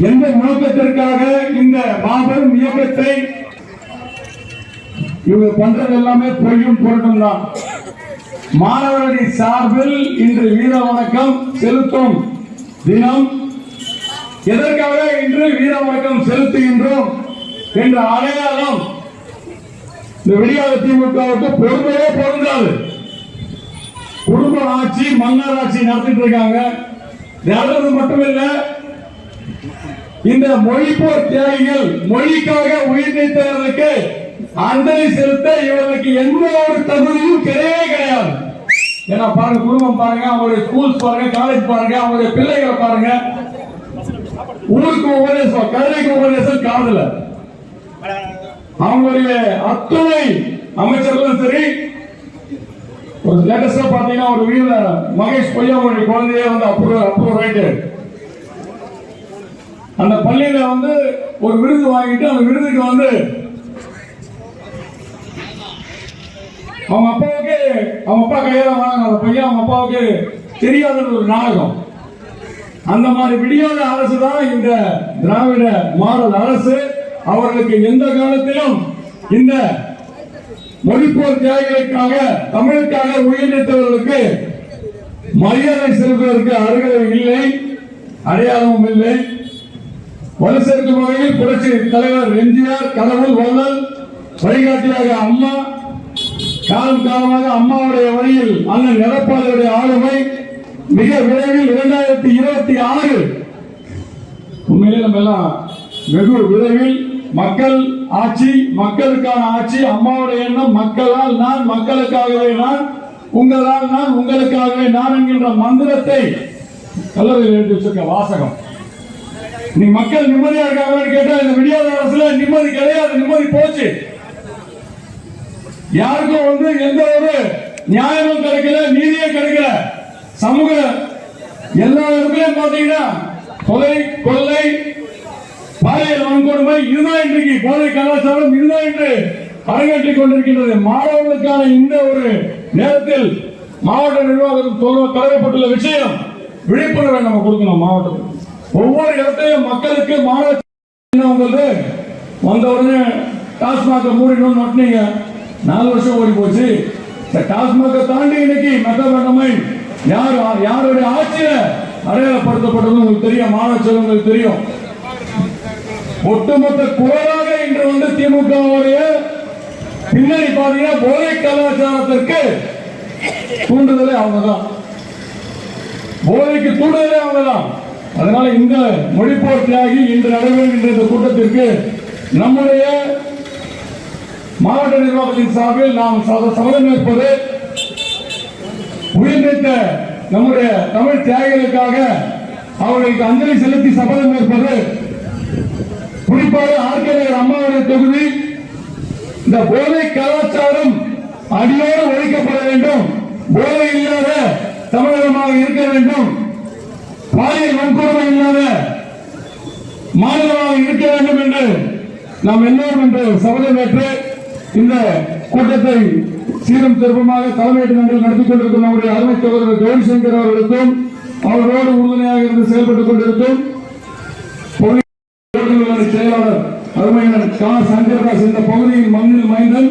எந்த நோக்கத்திற்காக இந்த மாபெரும் இயக்கத்தை இவங்க பண்றது எல்லாமே பொய்யும் பொருட்டும் தான். மாணவரணி சார்பில் இன்று வீர வணக்கம் செலுத்தும் தினம் எதற்காக இன்று வீர வணக்கம் செலுத்துகின்றோம் என்ற அடையாளம் இந்த விடியாத திமுகவுக்கு பொருந்தவே பொருந்தாது. குடும்ப ஆட்சி மன்னர் ஆட்சி நடத்திட்டு இருக்காங்க. மட்டுமில்லை இந்த மொழிப்போர் தியாகிகள் மொழிக்காக உயிர் நீத்தவர்களுக்கு அஞ்சலி செலுத்த இவர்களுக்கு எந்த ஒரு தகுதியும் கிடையவே கிடையாது. ஏன்னா பாருங்க குடும்பம் பாருங்க அவங்களுடைய ஸ்கூல்ஸ் பாருங்க காலேஜ் பாருங்க அவங்களுடைய பிள்ளைகளை பாருங்க. ஊருக்கு உபதேசம் கருணைக்கு உபதேசம் காதல. அவங்களுடைய அத்துணை அமைச்சர்களும் சரி. ஒரு லேட்டஸ்டா பாத்தீங்கன்னா ஒரு வீர மகேஷ் பொரியாமனைய குழந்தையே வந்து அப்ரூவ் அப்ரூவ் ரைட்டு அந்த பள்ளியில வந்து ஒரு விருது வாங்கிட்டு அந்த விருதுக்கு வந்து அவங்க அப்பாவுக்கு அவங்க அப்பா கையால வாங்கின அந்த பையன் அவங்க அப்பாவுக்கு தெரியாத ஒரு நாடகம். அந்த மாதிரி விடியாத அரசு தான் இந்த திராவிட மாடல் அரசு. அவர்களுக்கு எந்த காலத்திலும் இந்த மொழிப்போர் தியாகிகளுக்காக தமிழுக்காக உயிரிழந்தவர்களுக்கு மரியாதை செலுத்துவதற்கு அருகதை இல்லை அடையாளமும் இல்லை. வலு சேர்க்கும் வகையில் புரட்சி தலைவர் எம்ஜிஆர் கடவுள் வள்ளல் வழிகாட்டியாக அம்மா காலம் காலமாக அம்மாவுடைய வழியில் அண்ணன் எடப்பாடியுடைய ஆளுமை. மிக விரைவில் இரண்டாயிரத்தி இருபத்தி ஆறு. உண்மையிலே நம்ம எல்லாம் வெகு விரைவில் மக்கள் ஆட்சி மக்களுக்கான ஆட்சி அம்மாவுடைய எண்ணம் மக்களால் நான் மக்களுக்காகவே நான் உங்களால் நான் உங்களுக்காகவே நான் என்கின்ற மந்திரத்தை கல்லூரியில் எழுதி வச்சிருக்க வாசகம். நீ மக்கள் நிம்மதியா இருக்காங்க கேட்டா இந்த விடியாத அரசுல நிம்மதி கிடையாது நிம்மதி போச்சு. யாருக்கும் வந்து எந்த ஒரு நியாயமும் கிடைக்கல நீதியும் கிடைக்கல. சமூக எல்லா இடத்துலயும் பாத்தீங்கன்னா கொலை கொள்ளை பாலியல் வன்கொடுமை இதுதான் இன்றைக்கு. போதை கலாச்சாரம் இதுதான் இன்று அரங்கேற்றிக் கொண்டிருக்கின்றது. மாணவர்களுக்கான இந்த ஒரு நேரத்தில் மாவட்ட நிர்வாகம் சொல்ல- விஷயம் விழிப்புணர்வை நம்ம கொடுக்கணும் மாவட்டத்தில் ஒவ்வொரு இடத்தையும் மக்களுக்கு மாணவ என்ன உங்களுக்கு வந்த உடனே டாஸ்மாக மூடினோம்னு நட்டினீங்க நாலு வருஷம் ஓடி போச்சு. இந்த டாஸ்மாக தாண்டி இன்னைக்கு மெத்தமெண்டமை யார் யாருடைய ஆட்சியில அடையாளப்படுத்தப்பட்டது உங்களுக்கு தெரியும். மாணவ செல்வங்களுக்கு தெரியும். ஒட்டுமொத்த குரலாக இன்று வந்து திமுகவுடைய பின்னணி பாத்தீங்கன்னா போதை கலாச்சாரத்திற்கு தூண்டுதலே அவங்கதான். போதைக்கு தூண்டுதலே அவங்கதான். அதனால இந்த மொழிப்போர் தியாகி இன்று நடைபெறுகின்ற இந்த கூட்டத்திற்கு நம்முடைய மாவட்ட நிர்வாகத்தின் சார்பில் நாம் சபதம் ஏற்பது உயிர்நீத்த நம்முடைய தமிழ் தியாகிகளுக்காக அவர்களுக்கு அஞ்சலி செலுத்தி சபதம் ஏற்பது குறிப்பாக ஆர்கேநகர் அம்மாவுடைய தொகுதி இந்த போதை கலாச்சாரம் அடியோடு ஒழிக்கப்பட வேண்டும். போதை இல்லாத தமிழகமாக இருக்க வேண்டும். பாலியல் வன்கொடுமை இல்லாத மாநிலமாக இருக்க வேண்டும் என்று நாம் எல்லோரும் என்று சபதம் ஏற்று இந்த கூட்டத்தை சீரும் திருப்பமாக தலைமையிட்டு நாங்கள் நடத்திக் கொண்டிருக்கும் நம்முடைய அருமை சகோதரர் ஜெயசங்கர் அவர்களுக்கும் அவரோடு உறுதுணையாக இருந்து செயல்பட்டுக் கொண்டிருக்கும் செயலாளர் அருமையான கா. சங்கர்தாஸ் இந்த பகுதியின் மண்ணில் மைந்தன்.